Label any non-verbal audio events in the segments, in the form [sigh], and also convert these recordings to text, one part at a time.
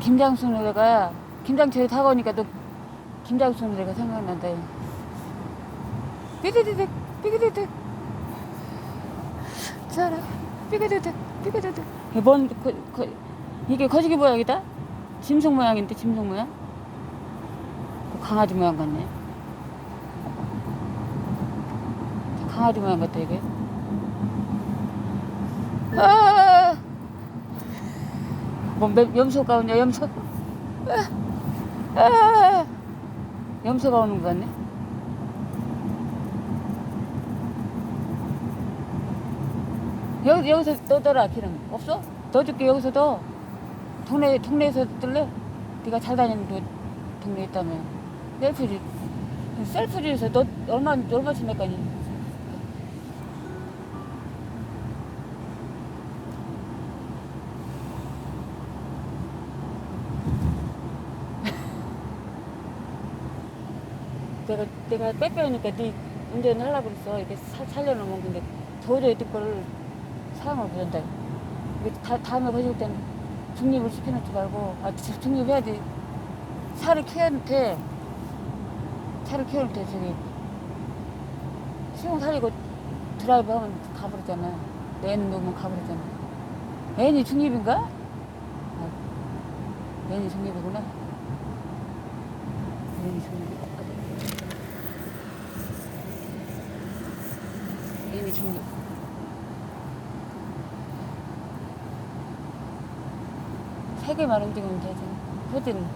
김장수 노래가 김장철이 타고 오니까 또 김장수 노래가 생각난다. 삐드드득 삐드드득 자라 삐드드득 삐드드득 뭔 그, 그, 이게 거시기 모양이다? 짐승 모양인데 짐승 모양? 그 강아지 모양 같네. 강아지 모양 같다 이게. 아! 뭐 매- 염소가 오냐 염소? 아! 아! 염소가 오는 것 같네. 여기 여기서 떠더라 기름 없어? 넣어줄게 여기서 도 동네 동네에서 뜰래? 네가 잘 다니는 그 동네 있다며. 셀프지 셀프지에서 너 얼마 얼마씩 낼 거니? 내가 내가 빼빼니까 네 운전을 하려고 그랬어. 이렇게 사, 살려놓으면 근데 도저히 네 거를 사용을 못한다. 다음에 거실 때는 중립을 시켜놓지 말고 아 지- 중립해야지. 차를 키워놓대. 차를 키워놓대 저기 시공 살리고 드라이브 하면 가버리잖아. 내는 놓으면 가버리잖아. 애인이 중립인가? 아, 애인이 중립이구나. 애인이 중립. 애인이 중립. 세 개만 움직이면 되지. 후진,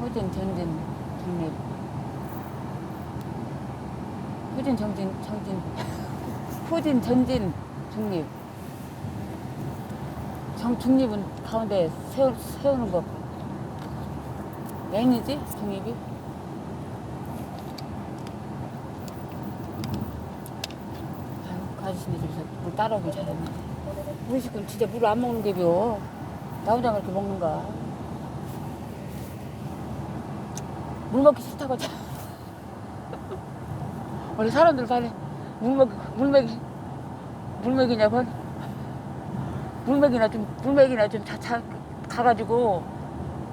후진, 전진, 중립. 후진, 정진, 정진. [laughs] 후진, 전진, 중립. 정, 중립은 가운데 세우, 세우는 거. N이지? 중립이? 아저씨네 집에서 물 따라오길 잘했네. 우리 식구는 진짜 물을 안 먹는 게벼. 나 혼자 그렇게 먹는가. 물 먹기 싫다고 하자. [laughs] 원래 사람들 말해. 물 먹, 물 먹이, 물 먹이냐고. 물 먹이나 좀, 물 먹이나 좀 자, 자, 가가지고,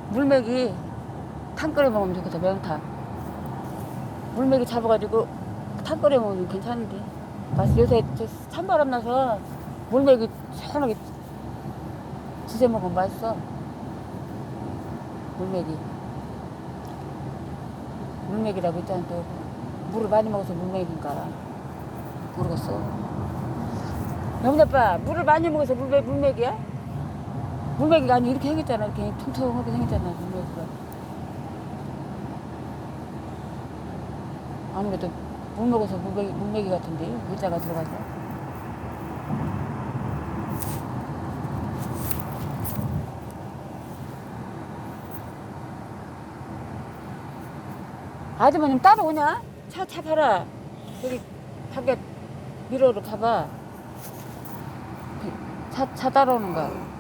물 먹이 탕 끓여 먹으면 좋겠다, 매운탕. 물 먹이 잡아가지고 탕 끓여 먹으면 괜찮은데. 맛이 요새 저 찬바람 나서 물 먹이 시원하게 지져 먹으면 맛있어. 물맥이. 물맥이라고 있잖아, 또. 물을 많이 먹어서 물맥인가. 모르겠어. 영자빠, 물을 많이 먹어서 물맥, 물맥이야? 물맥이가 아니, 이렇게 생겼잖아. 이렇게 퉁퉁하게 생겼잖아, 물맥이가. 아무래도 물 먹어서 물맥이, 물맥이 같은데, 물자가 들어가서. 아주머님 따라오냐? 차, 차 봐라. 여기 밖에 미로로 가봐. 그 차, 차 따라오는 거야.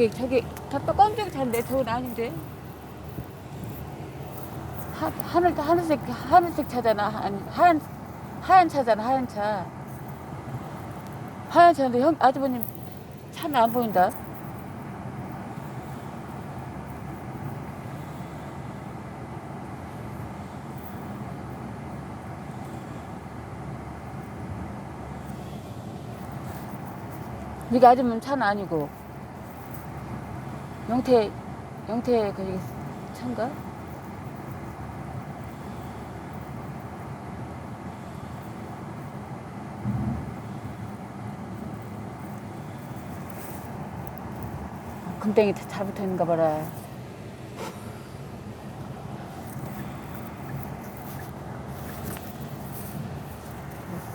저기, 저기, 저또 껌쩍 잔데, 저건 아닌데. 하, 하늘, 하늘색, 하늘색 차잖아. 하얀, 하얀, 차잖아, 하얀 차. 하얀 차인데, 형, 아주버님 차는 안 보인다. 이게 아주머님 차는 아니고. 영태, 영태, 그, 차인가? 금땡이 잘 붙어 있는가 봐라.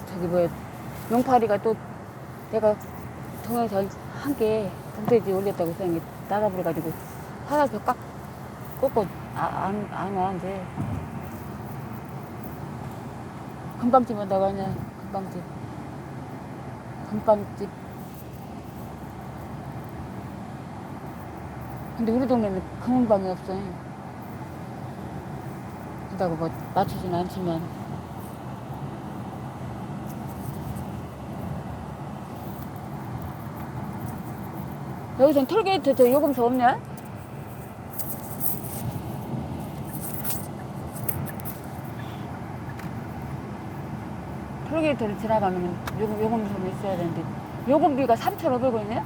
저기 뭐야, 용파리가 또 내가 동영상 한개 금돼지 올렸다고 생각이 나가버려가지고 하나도 꽉 꽂고 아, 안, 안 와는데 금방집 온다고 하냐? 금방집. 금방집. 근데 우리 동네는 금은방이 없어 그렇다고 뭐 맞추진 않지만 여기선 톨게이트 저 요금소 없냐? 톨게이트를 지나가면 요금, 요금소는 있어야 되는데 요금비가 3,500원이네?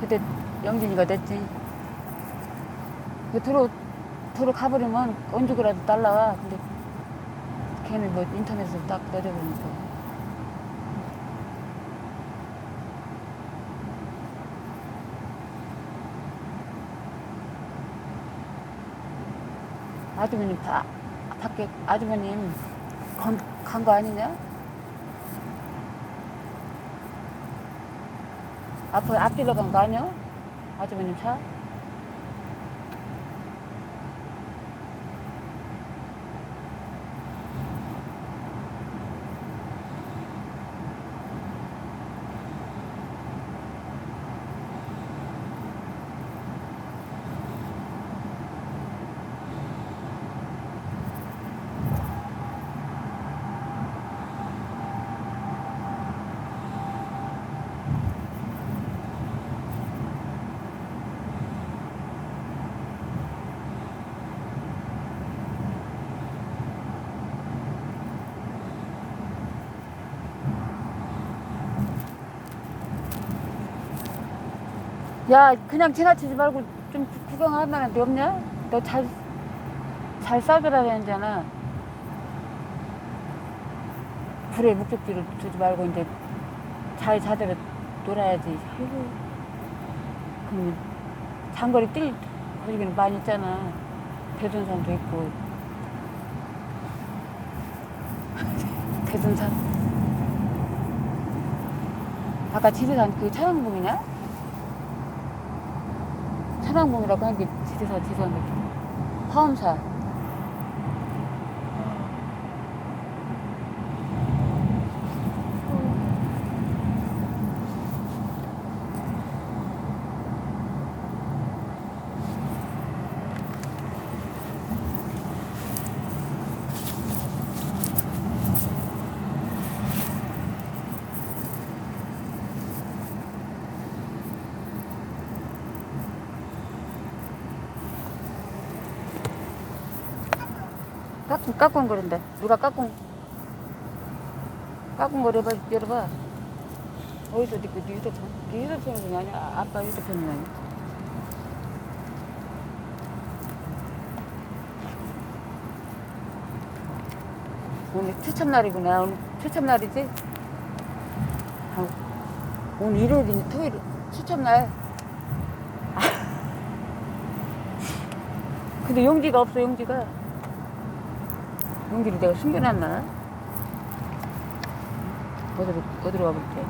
그때 영진이가 냈지 그 도로, 도로 가버리면 언 주고라도 날라와 근데 걔는 뭐 인터넷에서 딱 내려보니까 아주머님 바, 밖에 아주머님 간 거 아니냐? 앞에 앞뒤로 간 거 아니야? 아주머님 차? 야, 그냥 지나치지 말고 좀 구경할 만한 데 없냐? 너 잘, 잘 싸들어야 되잖아. 불에 목적지를 두지 말고 이제 잘 자대로 놀아야지. 아이고. 그러면 장거리 뛸 거리기는 많이 있잖아. 대둔산도 있고. [laughs] 대둔산. 아까 지리산 그 차영봉이냐? 차량봉이라고 하는 게 지리산 지리산 느낌. 화엄사. 까꿍 까꿍 거린다. 누가 까꿍 까꿍 거려봐 열어봐. 어디서 니그 네 휴대폰? 네 휴대폰이 아니야? 아빠 휴대폰이 아니야? 오늘 추첨 날이구나. 오늘 추첨 날이지? 아, 오늘 일요일이니 토요일 추첨 날. 아. 근데 용지가 없어 용지가. 용기를 내가 숨겨놨나? 어디로, 어디로 가볼게?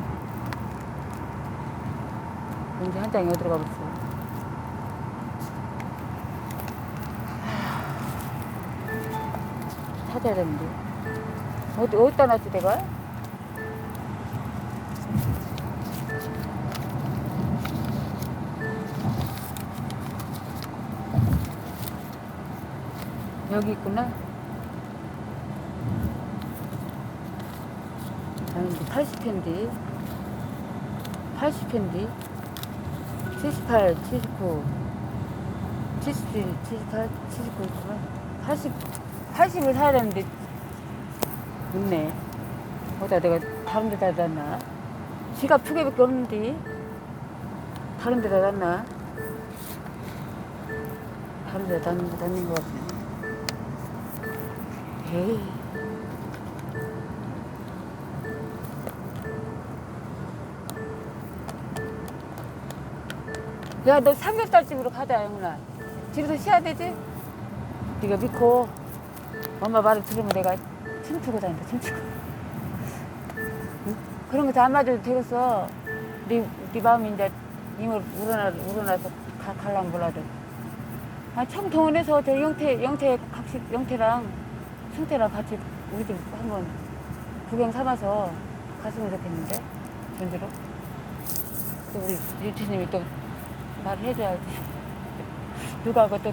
용기 한 장이 어디로 가볼게? 찾아야 되는데. 어디, 어디다 놨지, 내가? 여기 있구나. 나는 이제 80편디, 80편디, 78, 79, 77, 78, 79, 80, 80을 사야 되는데, 없네. 어디다 내가 다른 데다 놨나? 지갑 두 개밖에 없는데, 다른 데다 놨나? 다른 데다 놨는 것 같네. 에이. 야, 너 삼겹살 집으로 가자, 영훈아. 집에서 쉬어야 되지? 네가 믿고 엄마 말을 들으면 내가 춤추고 다닌다, 춤추고. 응? 그런 거 다 안 맞아도 되겠어. 네, 네 마음이 이제 이물 우러나, 우러나서 가, 갈랑 몰라도. 아, 참 동원해서 저 영태, 영태, 각식, 영태랑 승태랑 같이 우리 집 한번 구경 삼아서 갔으면 좋겠는데 전주로 또 우리 유치님이 또 말을 해줘야지 누가 그또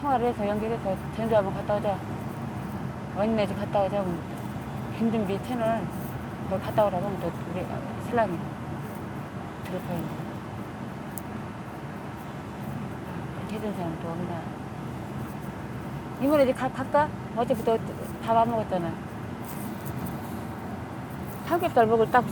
통화를 해서 연결해서 전주 한번 갔다 오자. 언니네 집 갔다 오자 김준비 채널 거기 갔다 오라고 하면 또 우리 신랑이 그렇다는데 해준 사람 또 없나? 이모네 집 가, 갈까? 또밥안 먹었잖아. 삼겹살 먹을 딱